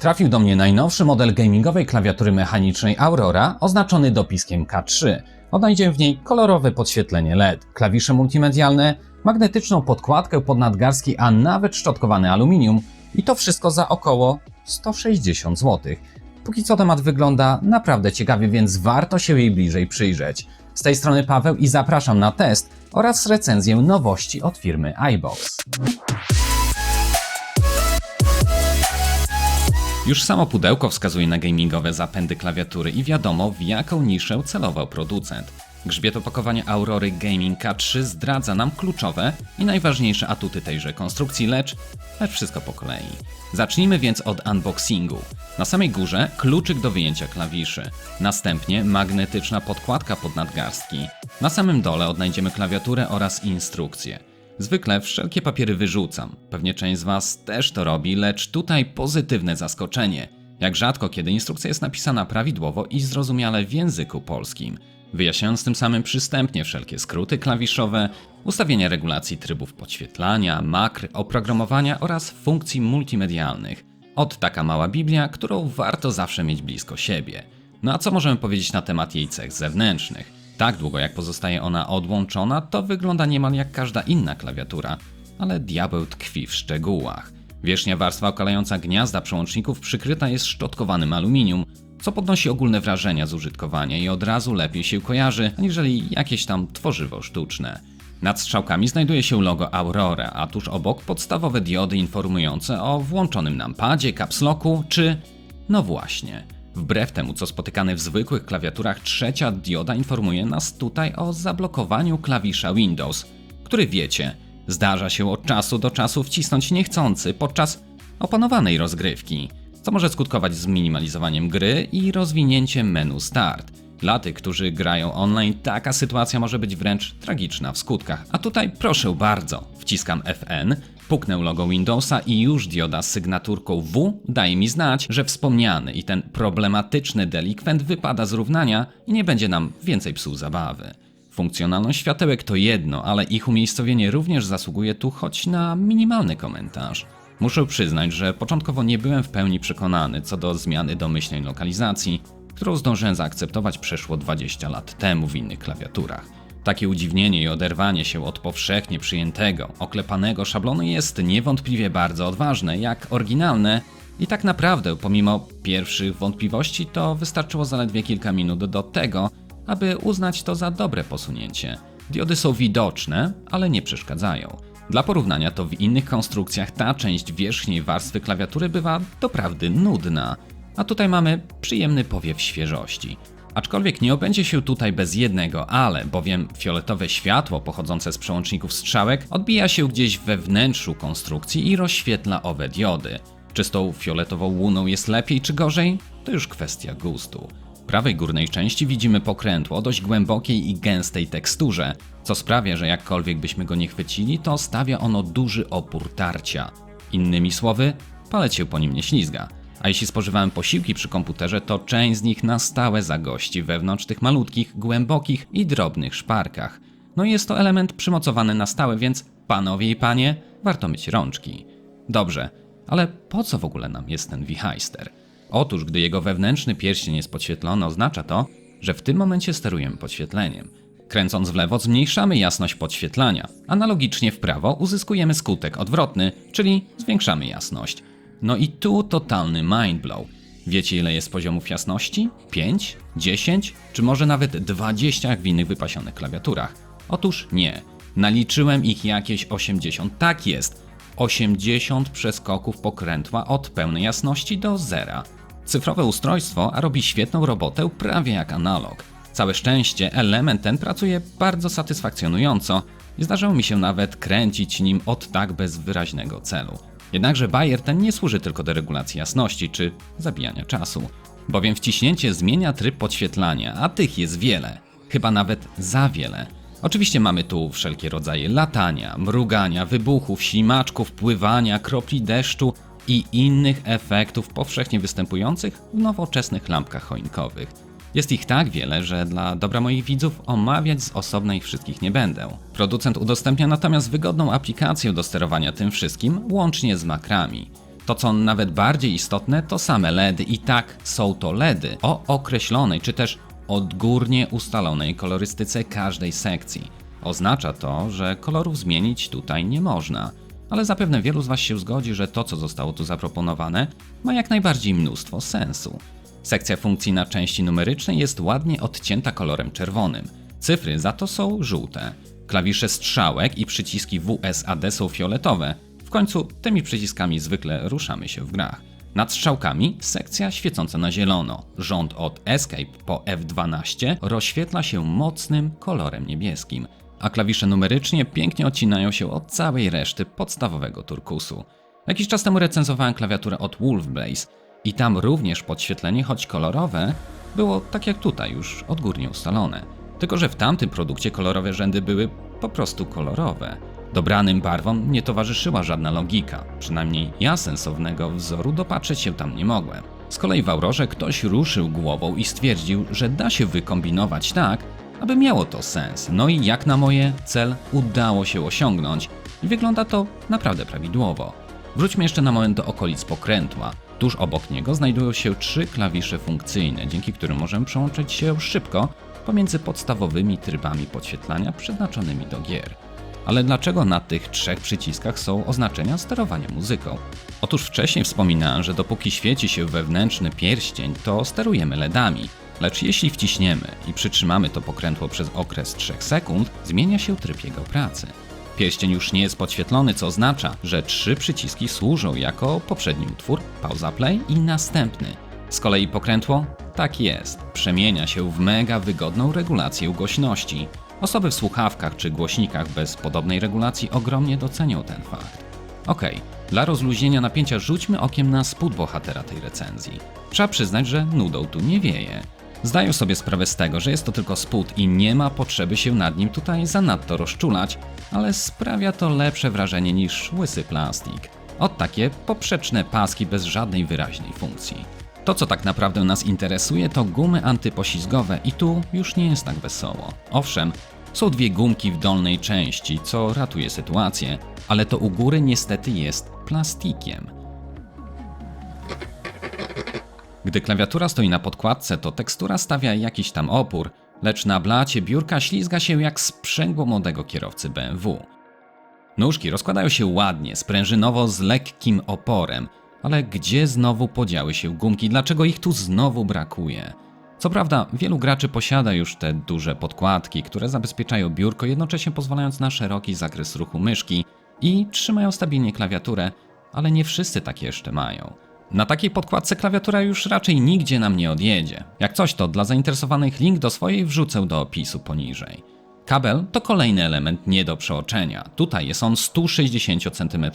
Trafił do mnie najnowszy model gamingowej klawiatury mechanicznej Aurora oznaczony dopiskiem K3. Odnajdziemy w niej kolorowe podświetlenie LED, klawisze multimedialne, magnetyczną podkładkę pod nadgarstki, a nawet szczotkowane aluminium i to wszystko za około 160 zł. Póki co temat wygląda naprawdę ciekawie, więc warto się jej bliżej przyjrzeć. Z tej strony Paweł i zapraszam na test oraz recenzję nowości od firmy iBox. Już samo pudełko wskazuje na gamingowe zapędy klawiatury i wiadomo w jaką niszę celował producent. Grzbiet opakowania Aurory Gaming K3 zdradza nam kluczowe i najważniejsze atuty tejże konstrukcji, lecz, lecz wszystko po kolei. Zacznijmy więc od unboxingu. Na samej górze kluczyk do wyjęcia klawiszy, następnie magnetyczna podkładka pod nadgarstki. Na samym dole odnajdziemy klawiaturę oraz instrukcję. Zwykle wszelkie papiery wyrzucam. Pewnie część z Was też to robi, lecz tutaj pozytywne zaskoczenie. Jak rzadko, kiedy instrukcja jest napisana prawidłowo i zrozumiale w języku polskim. Wyjaśniając tym samym przystępnie wszelkie skróty klawiszowe, ustawienia regulacji trybów podświetlania, makr, oprogramowania oraz funkcji multimedialnych. Od taka mała Biblia, którą warto zawsze mieć blisko siebie. No a co możemy powiedzieć na temat jej cech zewnętrznych? Tak długo jak pozostaje ona odłączona, to wygląda niemal jak każda inna klawiatura, ale diabeł tkwi w szczegółach. Wierzchnia warstwa okalająca gniazda przełączników przykryta jest szczotkowanym aluminium, co podnosi ogólne wrażenia z użytkowania i od razu lepiej się kojarzy, aniżeli jakieś tam tworzywo sztuczne. Nad strzałkami znajduje się logo Aurora, a tuż obok podstawowe diody informujące o włączonym nampadzie, capslocku czy... no właśnie. Wbrew temu, co spotykane w zwykłych klawiaturach, trzecia dioda informuje nas tutaj o zablokowaniu klawisza Windows, który wiecie, zdarza się od czasu do czasu wcisnąć niechcący podczas opanowanej rozgrywki, co może skutkować zminimalizowaniem gry i rozwinięciem menu Start. Dla tych, którzy grają online, taka sytuacja może być wręcz tragiczna w skutkach. A tutaj proszę bardzo, wciskam FN, puknę logo Windowsa i już dioda z sygnaturką W daje mi znać, że wspomniany i ten problematyczny delikwent wypada z równania i nie będzie nam więcej psuł zabawy. Funkcjonalność światełek to jedno, ale ich umiejscowienie również zasługuje tu choć na minimalny komentarz. Muszę przyznać, że początkowo nie byłem w pełni przekonany co do zmiany domyślnej lokalizacji, którą zdążyłem zaakceptować przeszło 20 lat temu w innych klawiaturach. Takie udziwnienie i oderwanie się od powszechnie przyjętego, oklepanego szablonu jest niewątpliwie bardzo odważne, jak oryginalne i tak naprawdę, pomimo pierwszych wątpliwości, to wystarczyło zaledwie kilka minut do tego, aby uznać to za dobre posunięcie. Diody są widoczne, ale nie przeszkadzają. Dla porównania to w innych konstrukcjach ta część wierzchniej warstwy klawiatury bywa doprawdy nudna, a tutaj mamy przyjemny powiew świeżości. Aczkolwiek nie obędzie się tutaj bez jednego ale, bowiem fioletowe światło pochodzące z przełączników strzałek odbija się gdzieś we wnętrzu konstrukcji i rozświetla owe diody. Czy z tą fioletową łuną jest lepiej czy gorzej? To już kwestia gustu. W prawej górnej części widzimy pokrętło o dość głębokiej i gęstej teksturze, co sprawia, że jakkolwiek byśmy go nie chwycili, to stawia ono duży opór tarcia. Innymi słowy, palec się po nim nie ślizga. A jeśli spożywałem posiłki przy komputerze, to część z nich na stałe zagości wewnątrz tych malutkich, głębokich i drobnych szparkach. No i jest to element przymocowany na stałe, więc panowie i panie, warto myć rączki. Dobrze, ale po co w ogóle nam jest ten wichajster? Otóż, gdy jego wewnętrzny pierścień jest podświetlony, oznacza to, że w tym momencie sterujemy podświetleniem. Kręcąc w lewo zmniejszamy jasność podświetlania. Analogicznie w prawo uzyskujemy skutek odwrotny, czyli zwiększamy jasność. No i tu totalny mindblow. Wiecie ile jest poziomów jasności? 5? 10? Czy może nawet 20 jak w innych wypasionych klawiaturach? Otóż nie. Naliczyłem ich jakieś 80. Tak jest. 80 przeskoków pokrętła od pełnej jasności do zera. Cyfrowe ustrojstwo a robi świetną robotę prawie jak analog. Całe szczęście element ten pracuje bardzo satysfakcjonująco zdarzało mi się nawet kręcić nim od tak bez wyraźnego celu. Jednakże bajer ten nie służy tylko do regulacji jasności czy zabijania czasu, bowiem wciśnięcie zmienia tryb podświetlania, a tych jest wiele, chyba nawet za wiele. Oczywiście mamy tu wszelkie rodzaje latania, mrugania, wybuchów, ślimaczków, pływania, kropli deszczu i innych efektów powszechnie występujących w nowoczesnych lampkach choinkowych. Jest ich tak wiele, że dla dobra moich widzów omawiać z osobna ich wszystkich nie będę. Producent udostępnia natomiast wygodną aplikację do sterowania tym wszystkim, łącznie z makrami. To, co nawet bardziej istotne, to same LEDy i tak są to LEDy o określonej czy też odgórnie ustalonej kolorystyce każdej sekcji. Oznacza to, że kolorów zmienić tutaj nie można. Ale zapewne wielu z Was się zgodzi, że to, co zostało tu zaproponowane, ma jak najbardziej mnóstwo sensu. Sekcja funkcji na części numerycznej jest ładnie odcięta kolorem czerwonym. Cyfry za to są żółte. Klawisze strzałek i przyciski WSAD są fioletowe. W końcu tymi przyciskami zwykle ruszamy się w grach. Nad strzałkami sekcja świecąca na zielono. Rząd od Escape po F12 rozświetla się mocnym kolorem niebieskim, a klawisze numerycznie pięknie odcinają się od całej reszty podstawowego turkusu. Jakiś czas temu recenzowałem klawiaturę od Wolfblaze i tam również podświetlenie, choć kolorowe, było tak jak tutaj, już odgórnie ustalone. Tylko, że w tamtym produkcie kolorowe rzędy były po prostu kolorowe. Dobranym barwom nie towarzyszyła żadna logika, przynajmniej ja sensownego wzoru dopatrzeć się tam nie mogłem. Z kolei w Aurorze ktoś ruszył głową i stwierdził, że da się wykombinować tak, aby miało to sens. No i jak na moje, cel udało się osiągnąć i wygląda to naprawdę prawidłowo. Wróćmy jeszcze na moment do okolic pokrętła. Tuż obok niego znajdują się trzy klawisze funkcyjne, dzięki którym możemy przełączyć się szybko pomiędzy podstawowymi trybami podświetlania przeznaczonymi do gier. Ale dlaczego na tych trzech przyciskach są oznaczenia sterowania muzyką? Otóż wcześniej wspominałem, że dopóki świeci się wewnętrzny pierścień, to sterujemy LEDami. Lecz jeśli wciśniemy i przytrzymamy to pokrętło przez okres 3 sekund, zmienia się tryb jego pracy. Pierścień już nie jest podświetlony, co oznacza, że trzy przyciski służą jako poprzedni utwór, pauza play i następny. Z kolei pokrętło? Tak jest, przemienia się w mega wygodną regulację głośności. Osoby w słuchawkach czy głośnikach bez podobnej regulacji ogromnie docenią ten fakt. Okej, dla rozluźnienia napięcia rzućmy okiem na spód bohatera tej recenzji. Trzeba przyznać, że nudą tu nie wieje. Zdaję sobie sprawę z tego, że jest to tylko spód i nie ma potrzeby się nad nim tutaj zanadto rozczulać, ale sprawia to lepsze wrażenie niż łysy plastik. Od takie poprzeczne paski bez żadnej wyraźnej funkcji. To, co tak naprawdę nas interesuje, to gumy antypoślizgowe i tu już nie jest tak wesoło. Owszem, są dwie gumki w dolnej części, co ratuje sytuację, ale to u góry niestety jest plastikiem. Gdy klawiatura stoi na podkładce, to tekstura stawia jakiś tam opór, lecz na blacie biurka ślizga się jak sprzęgło młodego kierowcy BMW. Nóżki rozkładają się ładnie, sprężynowo z lekkim oporem, ale gdzie znowu podziały się gumki, dlaczego ich tu znowu brakuje? Co prawda, wielu graczy posiada już te duże podkładki, które zabezpieczają biurko, jednocześnie pozwalając na szeroki zakres ruchu myszki i trzymają stabilnie klawiaturę, ale nie wszyscy takie jeszcze mają. Na takiej podkładce klawiatura już raczej nigdzie nam nie odjedzie. Jak coś to dla zainteresowanych link do swojej wrzucę do opisu poniżej. Kabel to kolejny element nie do przeoczenia. Tutaj jest on 160 cm,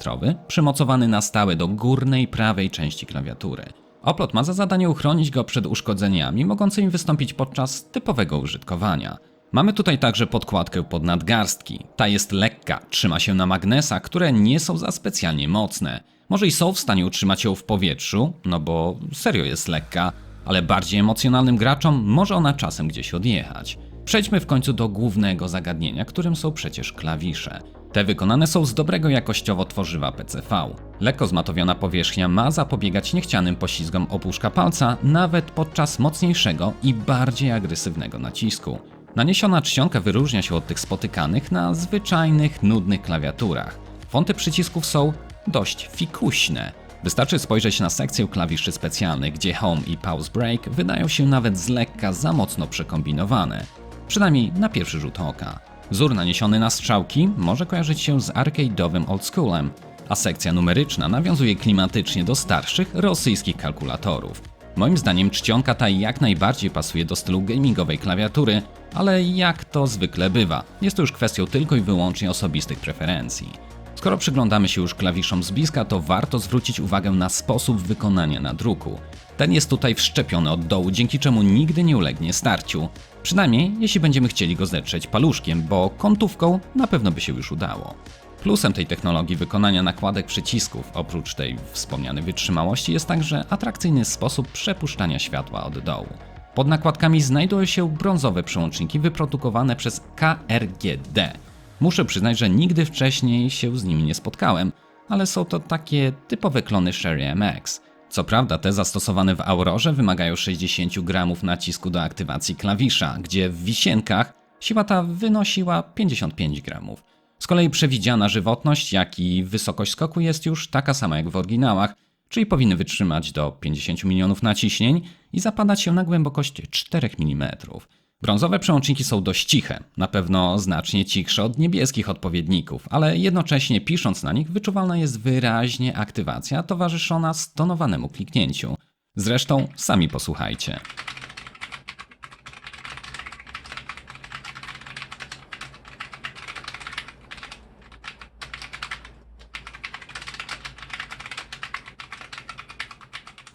przymocowany na stałe do górnej prawej części klawiatury. Oplot ma za zadanie uchronić go przed uszkodzeniami mogącymi wystąpić podczas typowego użytkowania. Mamy tutaj także podkładkę pod nadgarstki. Ta jest lekka, trzyma się na magnesach, które nie są za specjalnie mocne. Może i są w stanie utrzymać ją w powietrzu, no bo serio jest lekka, ale bardziej emocjonalnym graczom może ona czasem gdzieś odjechać. Przejdźmy w końcu do głównego zagadnienia, którym są przecież klawisze. Te wykonane są z dobrego jakościowo tworzywa PCV. Lekko zmatowiona powierzchnia ma zapobiegać niechcianym poślizgom opuszka palca nawet podczas mocniejszego i bardziej agresywnego nacisku. Naniesiona czcionka wyróżnia się od tych spotykanych na zwyczajnych, nudnych klawiaturach. Fonty przycisków są dość fikuśne. Wystarczy spojrzeć na sekcję klawiszy specjalnych, gdzie Home i Pause Break wydają się nawet z lekka za mocno przekombinowane. Przynajmniej na pierwszy rzut oka. Wzór naniesiony na strzałki może kojarzyć się z arcade'owym oldschoolem, a sekcja numeryczna nawiązuje klimatycznie do starszych rosyjskich kalkulatorów. Moim zdaniem czcionka ta jak najbardziej pasuje do stylu gamingowej klawiatury, ale jak to zwykle bywa, jest to już kwestią tylko i wyłącznie osobistych preferencji. Skoro przyglądamy się już klawiszom z bliska, to warto zwrócić uwagę na sposób wykonania nadruku. Ten jest tutaj wszczepiony od dołu, dzięki czemu nigdy nie ulegnie starciu. Przynajmniej jeśli będziemy chcieli go zetrzeć paluszkiem, bo kątówką na pewno by się już udało. Plusem tej technologii wykonania nakładek przycisków, oprócz tej wspomnianej wytrzymałości, jest także atrakcyjny sposób przepuszczania światła od dołu. Pod nakładkami znajdują się brązowe przełączniki wyprodukowane przez KRGD. Muszę przyznać, że nigdy wcześniej się z nimi nie spotkałem, ale są to takie typowe klony Sherry MX. Co prawda te zastosowane w Aurorze wymagają 60 gramów nacisku do aktywacji klawisza, gdzie w wisienkach siła ta wynosiła 55 gramów. Z kolei przewidziana żywotność, jak i wysokość skoku jest już taka sama jak w oryginałach, czyli powinny wytrzymać do 50 milionów naciśnień i zapadać się na głębokość 4 mm. Brązowe przełączniki są dość ciche, na pewno znacznie cichsze od niebieskich odpowiedników, ale jednocześnie pisząc na nich wyczuwalna jest wyraźnie aktywacja towarzyszona stonowanemu kliknięciu. Zresztą sami posłuchajcie.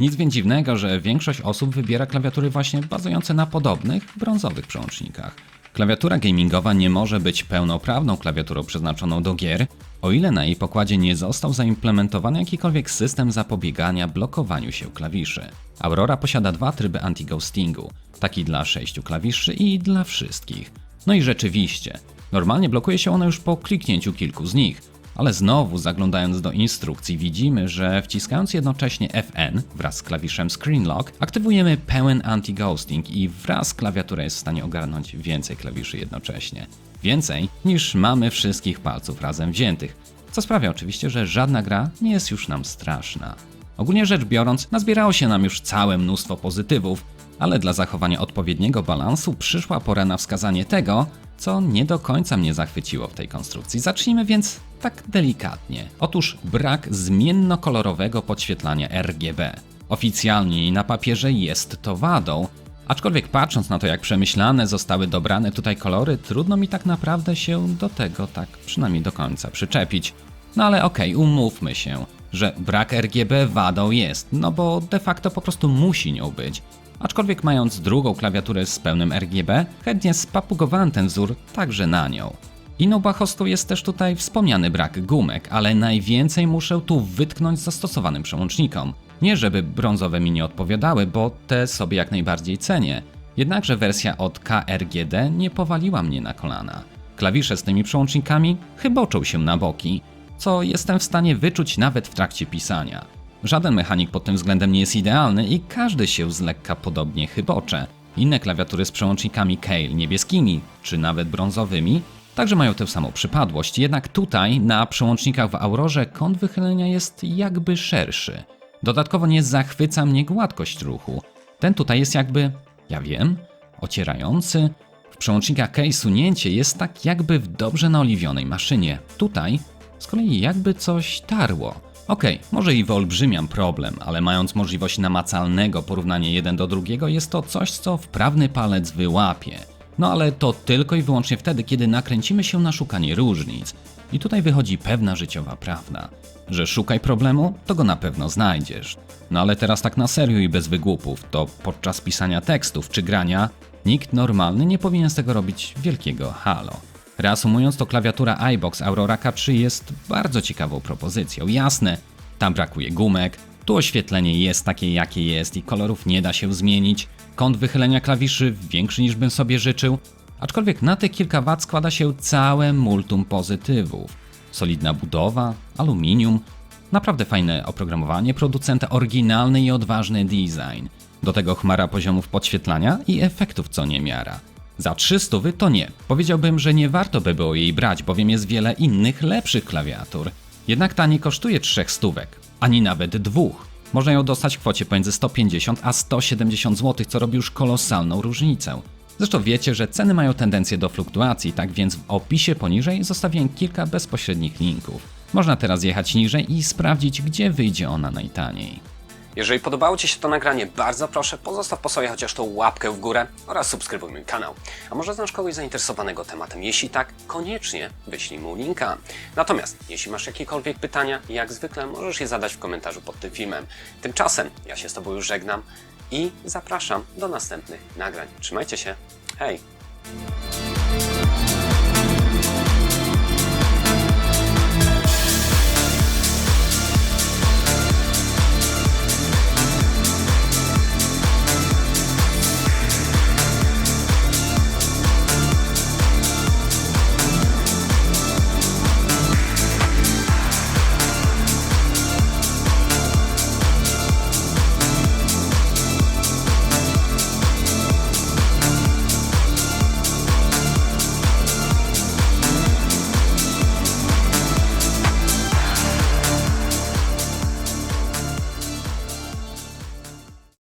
Nic więc dziwnego, że większość osób wybiera klawiatury właśnie bazujące na podobnych brązowych przełącznikach. Klawiatura gamingowa nie może być pełnoprawną klawiaturą przeznaczoną do gier, o ile na jej pokładzie nie został zaimplementowany jakikolwiek system zapobiegania blokowaniu się klawiszy. Aurora posiada dwa tryby anti-ghostingu, taki dla sześciu klawiszy i dla wszystkich. No i rzeczywiście, normalnie blokuje się ona już po kliknięciu kilku z nich, ale znowu zaglądając do instrukcji widzimy, że wciskając jednocześnie Fn wraz z klawiszem Screen Lock aktywujemy pełen anti-ghosting i wraz klawiatura jest w stanie ogarnąć więcej klawiszy jednocześnie. Więcej niż mamy wszystkich palców razem wziętych, co sprawia oczywiście, że żadna gra nie jest już nam straszna. Ogólnie rzecz biorąc, nazbierało się nam już całe mnóstwo pozytywów, ale dla zachowania odpowiedniego balansu przyszła pora na wskazanie tego, co nie do końca mnie zachwyciło w tej konstrukcji. Zacznijmy więc tak delikatnie. Otóż brak zmiennokolorowego podświetlania RGB. Oficjalnie i na papierze jest to wadą, aczkolwiek patrząc na to, jak przemyślane zostały dobrane tutaj kolory, trudno mi tak naprawdę się do tego tak przynajmniej do końca przyczepić. No ale okej, okay, umówmy się, że brak RGB wadą jest, no bo de facto po prostu musi nią być. Aczkolwiek mając drugą klawiaturę z pełnym RGB, chętnie spapugowałem ten wzór także na nią. Inną bachostą jest też tutaj wspomniany brak gumek, ale najwięcej muszę tu wytknąć zastosowanym przełącznikom. Nie żeby brązowe mi nie odpowiadały, bo te sobie jak najbardziej cenię. Jednakże wersja od KRGD nie powaliła mnie na kolana. Klawisze z tymi przełącznikami chyboczą się na boki, co jestem w stanie wyczuć nawet w trakcie pisania. Żaden mechanik pod tym względem nie jest idealny i każdy się z lekka podobnie chybocze. Inne klawiatury z przełącznikami Kale niebieskimi, czy nawet brązowymi, także mają tę samą przypadłość, jednak tutaj na przełącznikach w Aurorze kąt wychylenia jest jakby szerszy. Dodatkowo nie zachwyca mnie gładkość ruchu. Ten tutaj jest jakby, ja wiem, ocierający. W przełącznikach Kale sunięcie jest tak jakby w dobrze naoliwionej maszynie. Tutaj z kolei jakby coś tarło. Okej, okay, może i wyolbrzymiam problem, ale mając możliwość namacalnego porównania jeden do drugiego, jest to coś, co wprawny palec wyłapie. No ale to tylko i wyłącznie wtedy, kiedy nakręcimy się na szukanie różnic. I tutaj wychodzi pewna życiowa prawda, że szukaj problemu, to go na pewno znajdziesz. No ale teraz tak na serio i bez wygłupów, to podczas pisania tekstów czy grania, nikt normalny nie powinien z tego robić wielkiego halo. Reasumując, to klawiatura iBox Aurora K3 jest bardzo ciekawą propozycją. Jasne, tam brakuje gumek, tu oświetlenie jest takie jakie jest i kolorów nie da się zmienić, kąt wychylenia klawiszy większy niż bym sobie życzył, aczkolwiek na te kilka wat składa się całe multum pozytywów. Solidna budowa, aluminium, naprawdę fajne oprogramowanie producenta, oryginalny i odważny design. Do tego chmara poziomów podświetlania i efektów co niemiara. Za 300 to nie. Powiedziałbym, że nie warto by było jej brać, bowiem jest wiele innych, lepszych klawiatur. Jednak ta nie kosztuje 3 stówek, ani nawet dwóch. Można ją dostać w kwocie pomiędzy 150 a 170 zł, co robi już kolosalną różnicę. Zresztą wiecie, że ceny mają tendencję do fluktuacji, tak więc w opisie poniżej zostawiłem kilka bezpośrednich linków. Można teraz jechać niżej i sprawdzić, gdzie wyjdzie ona najtaniej. Jeżeli podobało Ci się to nagranie, bardzo proszę pozostaw po sobie chociaż tą łapkę w górę oraz subskrybuj mój kanał. A może znasz kogoś zainteresowanego tematem? Jeśli tak, koniecznie wyślij mu linka. Natomiast jeśli masz jakiekolwiek pytania, jak zwykle możesz je zadać w komentarzu pod tym filmem. Tymczasem ja się z Tobą już żegnam i zapraszam do następnych nagrań. Trzymajcie się. Hej!